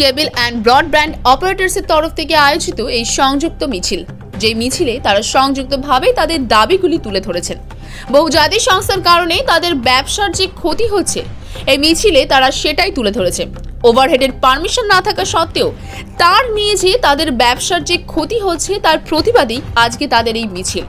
Cable and broadband অপারেটরসের তরফ থেকে আয়োজিত এই সংযুক্ত মিছিল। যে মিছিলে তারা সংযুক্তভাবে তাদের দাবিগুলি তুলে ধরেছেন। বহুজাতিক সংস্থার কারণে তাদের ব্যবসার যে ক্ষতি হচ্ছে, এই মিছিলে তারা সেটাই তুলে ধরেছে। ওভারহেডের পারমিশন না থাকা সত্ত্বেও তার নিয়ে যে তাদের ব্যবসার যে ক্ষতি হচ্ছে, তার প্রতিবাদী আজকে তাদের এই মিছিল।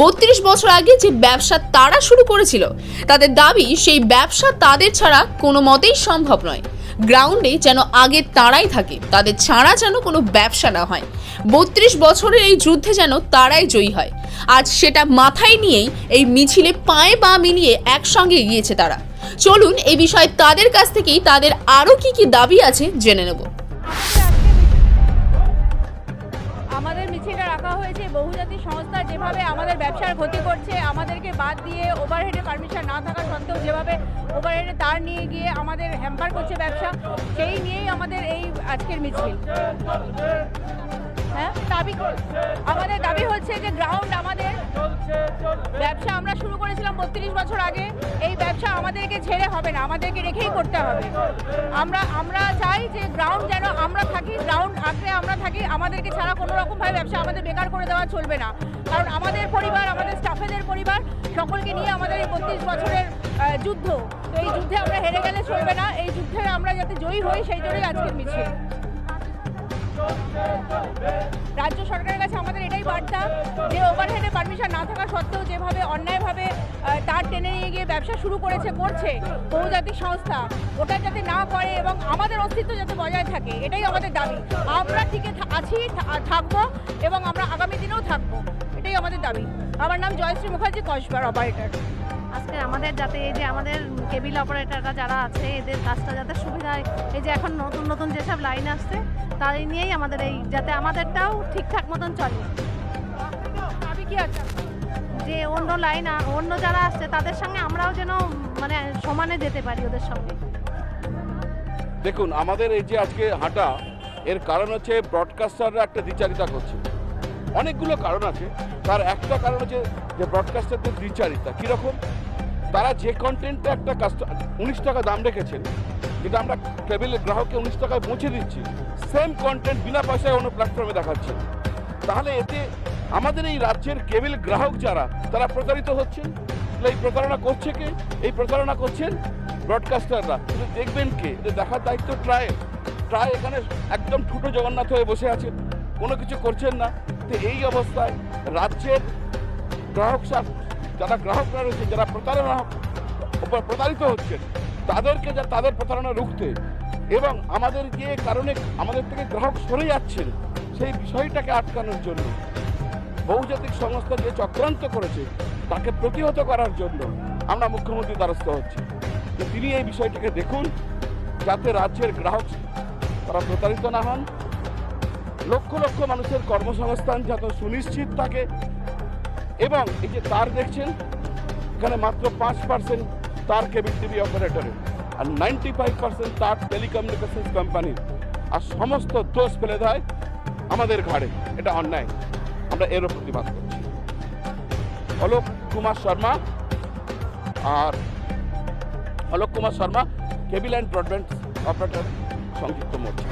বত্রিশ বছর আগে যে ব্যবসা তারা শুরু করেছিল, তাদের দাবি সেই ব্যবসা তাদের ছাড়া কোনো মতেই সম্ভব নয়। গ্রাউন্ডে যেন আগে তারাই থাকে, তাদের ছাড়া যেন কোনো ব্যবসা না হয়। বত্রিশ বছরের এই যুদ্ধে যেন তারাই জয়ী হয়। আজ সেটা মাথায় নিয়েই এই মিছিলে পায়ে পা মিলিয়ে একসঙ্গে এগিয়েছে তারা। চলুন এই বিষয়ে তাদের কাছ থেকেই তাদের আরও কি কি দাবি আছে জেনে নেব। আমাদের মিছিলটা রাখা হয়েছে। বহুজাতি সংস্থা যেভাবে আমাদের ব্যবসার ক্ষতি করছে, আমাদেরকে বাদ দিয়ে ওভারহেডে পারমিশন না থাকা সত্ত্বেও যেভাবে ওভারহেডে তার নিয়ে গিয়ে আমাদের হ্যাম্পার করছে ব্যবসা, সেই নিয়েই আমাদের এই আজকের মিছিল। হ্যাঁ? দাবি আমাদের দাবি হচ্ছে যে গ্রাউন্ড আমাদের। ব্যবসা আমরা শুরু করেছিলাম বত্রিশ বছর আগে। এই ব্যবসা আমাদেরকে ছেড়ে হবে না আমাদেরকে রেখেই করতে হবে। আমরা আমরা চাই যে গ্রাউন্ড যেন আমরা থাকি গ্রাউন্ড আঁকড়ে আমরা থাকি। আমাদেরকে ছাড়া কোনো রকমভাবে ব্যবসা আমাদের বেকার করে দেওয়া চলবে না। কারণ আমাদের পরিবার আমাদের স্টাফেদের পরিবার সকলকে নিয়ে আমাদের এই বত্রিশ বছরের যুদ্ধ। তো এই যুদ্ধে আমরা হেরে গেলে চলবে না। এই যুদ্ধে আমরা যাতে জয়ী হই সেই জন্যই আজকের মিছিল। রাজ্য সরকারের কাছে আমাদের এটাই বার্তা যে ওভারহেডে পারমিশন না থাকা সত্ত্বেও যেভাবে অন্যায়ভাবে তার টেনে নিয়ে গিয়ে ব্যবসা শুরু করেছে, করছে বহুজাতিক সংস্থা, ওটা যাতে না করে এবং আমাদের অস্তিত্ব যাতে বজায় থাকে, এটাই আমাদের দাবি। আমরা টিকে আছি থাকব এবং আমরা আগামী দিনেও থাকব, এটাই আমাদের দাবি। আমার নাম জয়শ্রী মুখার্জি কসবার অপারেটর আজকে আমাদের যাতে এই যে আমাদের কেবিল অপারেটররা যারা আছে এদের কাজটা যাতে সুবিধা হয় এই যে এখন নতুন নতুন যেসব লাইন আসছে তাই নিয়েই আমাদের এই যাতে আমাদেরটাও ঠিকঠাক মতন চলে। দাবি কি আছে? যে অন্য লাইন অন্য যারা আসছে তাদের সঙ্গে আমরাও যেন মানে সমানে যেতে পারি ওদের সঙ্গে। দেখুন আমাদের এই যে আজকে হাঁটা এর কারণ হচ্ছে ব্রডকাস্টাররা একটা দ্বিচারিতা করছে। অনেকগুলো কারণ আছে। তার একটা কারণ হচ্ছে যে ব্রডকাস্টারদের দ্বিচারিতা। কীরকম? তারা যে কন্টেন্টটা একটা কাস্ট উনিশ টাকা দাম রেখেছেন, যেটা আমরা কেবিলের গ্রাহককে উনিশ টাকায় পৌঁছে দিচ্ছি সেম কন্টেন্ট বিনা পয়সায় অন্য প্ল্যাটফর্মে দেখাচ্ছে তাহলে এতে আমাদের এই রাজ্যের কেবিল গ্রাহক যারা, তারা প্রতারিত হচ্ছেন? এই প্রতারণা করছে কে? এই প্রতারণা করছেন ব্রডকাস্টাররা কিন্তু দেখবেন কে? যে দেখার দায়িত্ব ট্রাই ট্রায় এখানে একদম ঠুটো জগন্নাথ হয়ে বসে আছেন। কোনো কিছু করছেন না। তো এই অবস্থায় রাজ্যের গ্রাহক যারা গ্রাহকরা রয়েছে, যারা প্রতারণা প্রতারিত হচ্ছেন তাদেরকে যা তাদের প্রতারণা রুখতে এবং আমাদের যে কারণে আমাদের থেকে গ্রাহক সরে যাচ্ছেন, সেই বিষয়টাকে আটকানোর জন্য, বহুজাতিক সংস্থা যে চক্রান্ত করেছে, তাকে প্রতিহত করার জন্য আমরা মুখ্যমন্ত্রী দ্বারস্থ হচ্ছি। যে তিনি এই বিষয়টাকে দেখুন, যাতে রাজ্যের গ্রাহক তারা প্রতারিত না হন। লক্ষ লক্ষ মানুষের কর্মসংস্থান যাতে সুনিশ্চিত থাকে এবং এই যে তার দেখছেন, এখানে মাত্র পাঁচ পার্সেন্ট তার কেবিল টিভি অপারেটরের আর নাইনটি ফাইভ পার্সেন্ট তার টেলিকমিউনিকেশন কোম্পানির আর সমস্ত দোষ ফেলে দেয় আমাদের ঘাড়ে। এটা অন্যায়। আমরা এরও প্রতিবাদ করছি। অলোক কুমার শর্মা আর Alok Kumar Sharma cable and broadband operator সংযুক্ত মোর্চা।